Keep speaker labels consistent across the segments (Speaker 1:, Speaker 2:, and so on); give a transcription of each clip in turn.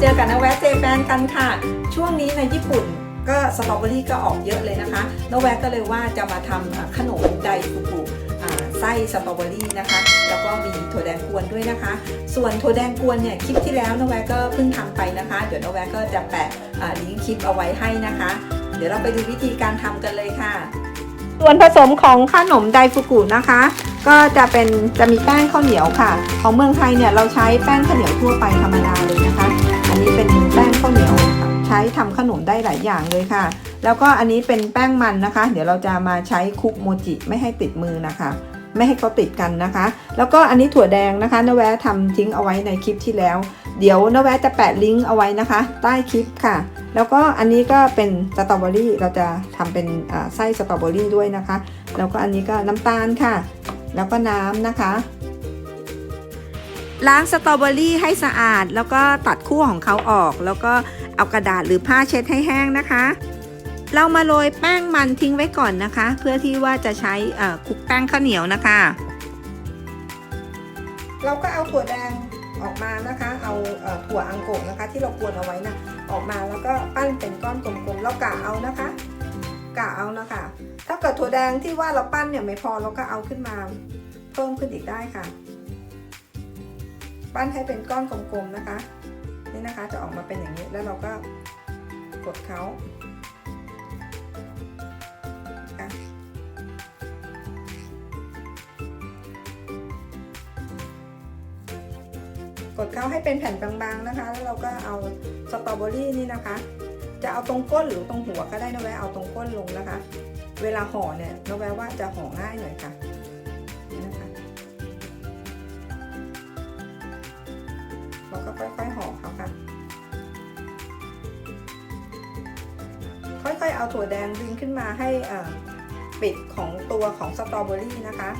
Speaker 1: เจอกันนะแวะเจแปนกันค่ะ ช่วงนี้ในญี่ปุ่นก็สตรอเบอรี่ก็ออกเยอะเลยนะคะน้องแวะก็เลยว่าจะมาทำขนมไดฟุกุไส้สตรอเบอรี่นะคะ แล้วก็มีถั่วแดงกวนด้วยนะคะ ส่วนถั่วแดงกวนเนี่ยคลิปที่แล้วน้องแวะก็เพิ่งทำไปนะคะ เดี๋ยวน้องแวะก็จะแปะลิงก์คลิปเอาไว้ให้นะคะ เดี๋ยวเราไปดูวิธีการทำกันเลยค่ะ ส่วนผสมของขนมไดฟุกุนะคะก็จะเป็นจะมีแป้งข้าวเหนียวค่ะ ของเมืองไทยเนี่ยเราใช้แป้งข้าวเหนียวทั่วไปธรรมดาเลยนะคะ ช้ทำขนมได้หลายอย่างเลยค่ะ แล้วก็อันนี้เป็นแป้งมันนะคะ เดี๋ยวเราจะมาใช้คุกโมจิไม่ให้ติดมือนะคะไม่ให้เขาติดกันนะคะ แล้วก็อันนี้ถั่วแดงนะคะนแวะทำทิ้งเอาไว้ในคลิปที่แล้ว เดี๋ยวนแวะจะแปะลิงก์เอาไว้นะคะ ใต้คลิปค่ะ แล้วก็อันนี้ก็เป็นสตรอเบอรี่ เราจะทำเป็นไส้สตรอเบอรี่ด้วยนะคะ แล้วก็อันนี้ก็น้ำตาลค่ะ แล้วก็น้ำนะคะ ล้างสตรอเบอรี่ให้สะอาด แล้วก็ตัดขั้วของเขาออก แล้วก็ เอากระดาษหรือผ้าเช็ดให้แห้งนะคะ เรามาโรยแป้งมันทิ้งไว้ก่อนนะคะ เพื่อที่ว่าจะใช้คลุกแป้งข้าวเหนียวนะคะ เราก็เอาถั่วแดงออกมานะคะ เอาเอถั่วอังโกะนะคะ ที่เรากวนเอาไว้นะออกมาแล้วก็ปั้นเป็นก้อนกลมๆแล้วกะเอานะคะ กะเอานะคะ ถ้าเกิดถั่วแดงที่ว่าเราปั้นเนี่ยไม่พอเราก็เอาขึ้นมาเพิ่มขึ้นอีกได้ค่ะ ปั้นให้เป็นก้อนกลมๆนะคะ นี่นะคะจะออกมาเป็นอย่างนี้ แล้วเราก็กดเขากดเขาให้เป็นแผ่นบางๆนะคะ แล้วเราก็เอาสตรอเบอรี่นี่นะคะ จะเอาตรงก้นหรือตรงหัวก็ได้นะแวะเอาตรงก้นลงนะคะ เวลาห่อเนี่ยนะแวะว่าจะห่อง่ายหน่อยค่ะนี่นะคะ เราก็ค่อยๆห่อค่ะ เอาถั่วแดงดึงขึ้นมาให้ปิดของตัวของสตรอเบอรี่นะคะ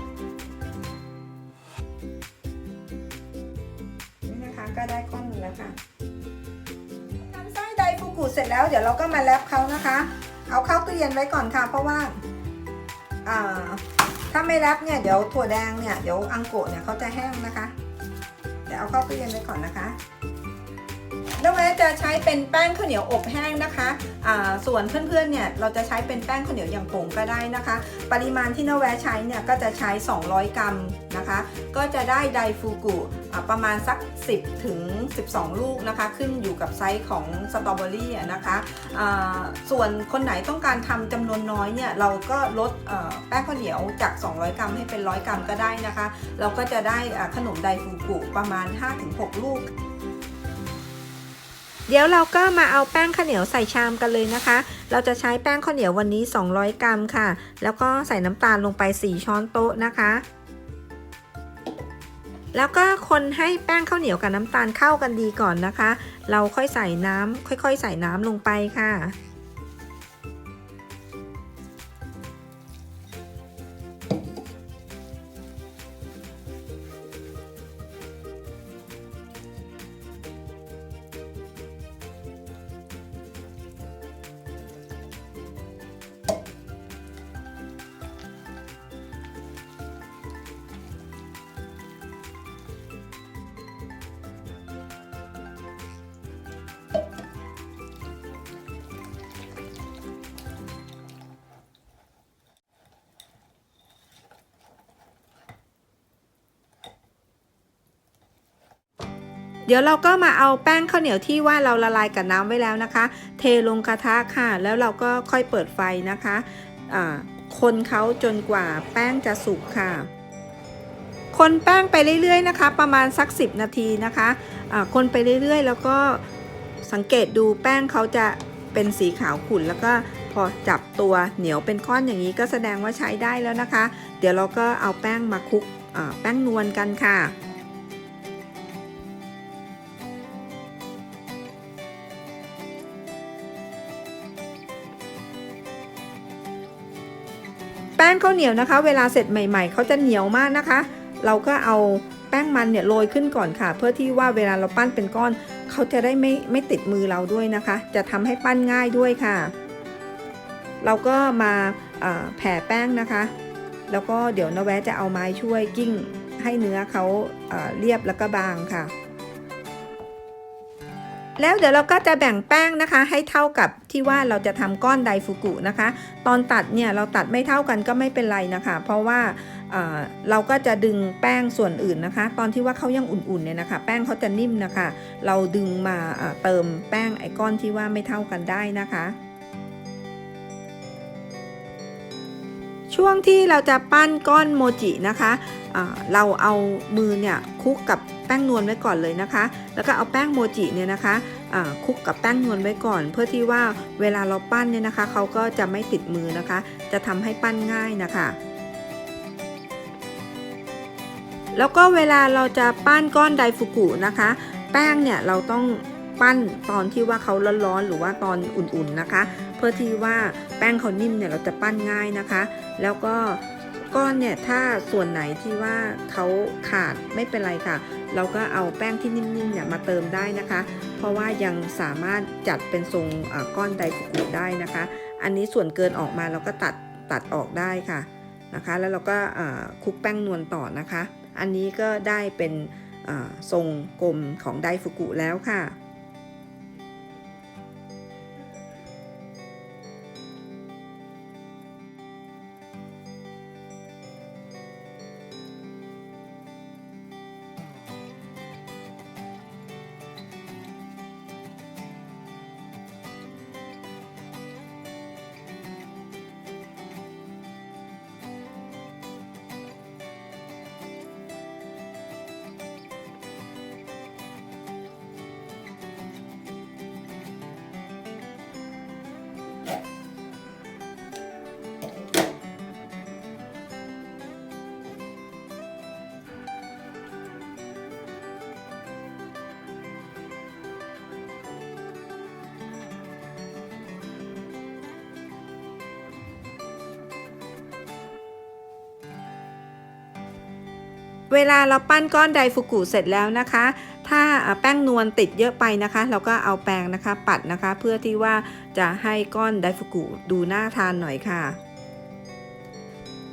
Speaker 1: นี่นะคะก็ได้ก้อนหนึงแล้วค่ะทำไส้ไดฟูกุเสร็จแล้วเดี๋ยวเราก็มาแรปเขานะคะ เอาเข้าตู้เย็นไว้ก่อนค่ะ เพราะว่าอ่าถ้าไม่แรปเนี่ยเดี๋ยวถั่วแดงเนี่ยเดี๋ยวอังโกะเนี่ยเขาจะแห้งนะคะเดี๋ยวเอาเข้าตู้เย็นไว้ก่อนนะคะ แล้วแม้จะใช้เป็นแป้งข้าวเหนียวอบแห้งนะคะส่วนเพื่อนๆเนี่ยเราจะใช้เป็นแป้งข้าวเหนียวอย่างผงก็ได้นะคะ ปริมาณที่น้าแวใช้เนี่ยก็จะใช้ 200 กรัมนะคะ ก็จะได้ไดฟูกุประมาณสัก 10ถึง12 ลูกนะคะ ขึ้นอยู่กับไซส์ของสตรอเบอรี่นะคะส่วนคนไหนต้องการทำจำนวนน้อยเนี่ยเราก็ลดแป้งข้าวเหนียวจาก 200 กรัมให้เป็น 100 กรัมก็ได้นะคะ เราก็จะได้ขนมไดฟูกุประมาณ 5-6 ลูก เดี๋ยวเราก็มาเอาแป้งข้าวเหนียวใส่ชามกันเลยนะคะ เราจะใช้แป้งข้าวเหนียววันนี้ 200 กรัมค่ะ แล้วก็ใส่น้ำตาลลงไป 4 ช้อนโต๊ะนะคะ แล้วก็คนให้แป้งข้าวเหนียวกับน้ำตาลเข้ากันดีก่อนนะคะ เราค่อยใส่น้ำค่อย ๆ ใส่น้ำลงไปค่ะ เดี๋ยวเราก็มาเอาแป้งข้าวเหนียวที่ว่าเราละลายกับน้ำไว้แล้วนะคะ เทลงกระทะค่ะ แล้วเราก็ค่อยเปิดไฟนะคะคนเขาจนกว่าแป้งจะสุกค่ะ คนแป้งไปเรื่อยๆนะคะ ประมาณสัก 10 นาทีนะคะอ่าคนไปเรื่อยๆ แล้วก็สังเกตดูแป้งเขาจะเป็นสีขาวขุ่นแล้วก็พอจับตัวเหนียวเป็นก้อนอย่างนี้ก็แสดงว่าใช้ได้แล้วนะคะ เดี๋ยวเราก็เอาแป้งมาคลุกแป้งนวลกันค่ะ แป้งข้าวเหนียวนะคะ เวลาเสร็จใหม่ ๆเขาจะเหนียวมากนะคะ เราก็เอาแป้งมันเนี่ยโรยขึ้นก่อนค่ะ เพื่อที่ว่าเวลาเราปั้นเป็นก้อนเขาจะได้ไม่ไม่ติดมือเราด้วยนะคะ จะทำให้ปั้นง่ายด้วยค่ะ เราก็มาแผ่แป้งนะคะ แล้วก็เดี๋ยวนาแวะจะเอาไม้ช่วยกิ้งให้เนื้อเขาเเรียบแล้วก็บางค่ะ แล้วเดี๋ยวเราก็จะแบ่งแป้งนะคะ ให้เท่ากับที่ว่าเราจะทำก้อนไดฟุกุนะคะ ตอนตัดเนี่ยเราตัดไม่เท่ากันก็ไม่เป็นไรนะคะ เพราะว่าเเราก็จะดึงแป้งส่วนอื่นนะคะ ตอนที่ว่าเขายังอุ่นๆเนี่ยนะคะ แป้งเขาจะนิ่มนะคะ เราดึงมาเเติมแป้งไอ้ก้อนที่ว่าไม่เท่ากันได้นะคะช่วงที่เราจะปั้นก้อนโมจินะคะอ่าเราเอามือเนี่ยคลุกกับ แป้งนวลไว้ก่อนเลยนะคะ แล้วก็เอาแป้งโมจิเนี่ยนะคะคลุกกับแป้งนวลไว้ก่อน เพื่อที่ว่าเวลาเราปั้นเนี่ยนะคะเขาก็จะไม่ติดมือนะคะ จะทำให้ปั้นง่ายนะคะแล้วก็เวลาเราจะปั้นก้อนไดฟุกุนะคะ แป้งเนี่ยเราต้องปั้นตอนที่ว่าเขาร้อนๆหรือว่าตอนอุ่นๆนะคะ เพื่อที่ว่าแป้งเขานิ่มเนี่ยเราจะปั้นง่ายนะคะ แล้วก็ ก้อนเนี่ยถ้าส่วนไหนที่ว่าเขาขาดไม่เป็นไรค่ะ เราก็เอาแป้งที่นิ่มๆเนี่ยมาเติมได้นะคะ เพราะว่ายังสามารถจัดเป็นทรงก้อนไดฟุกุได้นะคะ อันนี้ส่วนเกินออกมาเราก็ตัดตัดออกได้ค่ะนะคะ แล้วเราก็คลุกแป้งนวลต่อนะคะ อันนี้ก็ได้เป็นทรงกลมของไดฟุกุแล้วค่ะ เวลาเราปั้นก้อนไดฟุกุเสร็จแล้วนะคะ ถ้าแป้งนวลติดเยอะไปนะคะ เราก็เอาแปรงนะคะปัดนะคะ เพื่อที่ว่าจะให้ก้อนไดฟุกุดูน่าทานหน่อยค่ะ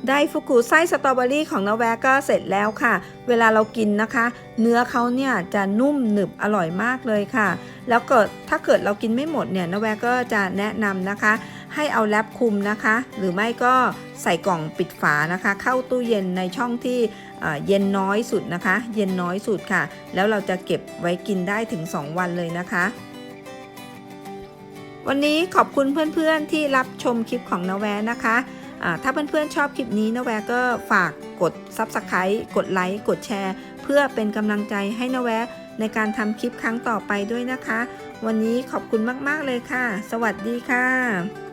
Speaker 1: ไดฟุกุไส้สตรอเบอรี่ของนาแวก็เสร็จแล้วค่ะ เวลาเรากินนะคะ เนื้อเขาเนี่ยจะนุ่มหนึบอร่อยมากเลยค่ะ แล้วเกิดถ้าเกิดเรากินไม่หมดเนี่ยนาแวก็จะแนะนำนะคะ ให้เอาแรปคุมนะคะ หรือไม่ก็ใส่กล่องปิดฝานะคะ เข้าตู้เย็นในช่องที่เย็นน้อยสุดนะคะ เย็นน้อยสุดค่ะ แล้วเราจะเก็บไว้กินได้ถึง 2 วันเลยนะคะ วันนี้ขอบคุณเพื่อนๆที่รับชมคลิปของนาแวนะคะถ้าเพื่อนๆชอบคลิปนี้นาแวก็ฝากกด Subscribe กดไลค์กดแชร์ เพื่อเป็นกำลังใจให้นาแวในการทำคลิปครั้งต่อไปด้วยนะคะ วันนี้ขอบคุณมากๆเลยค่ะ สวัสดีค่ะ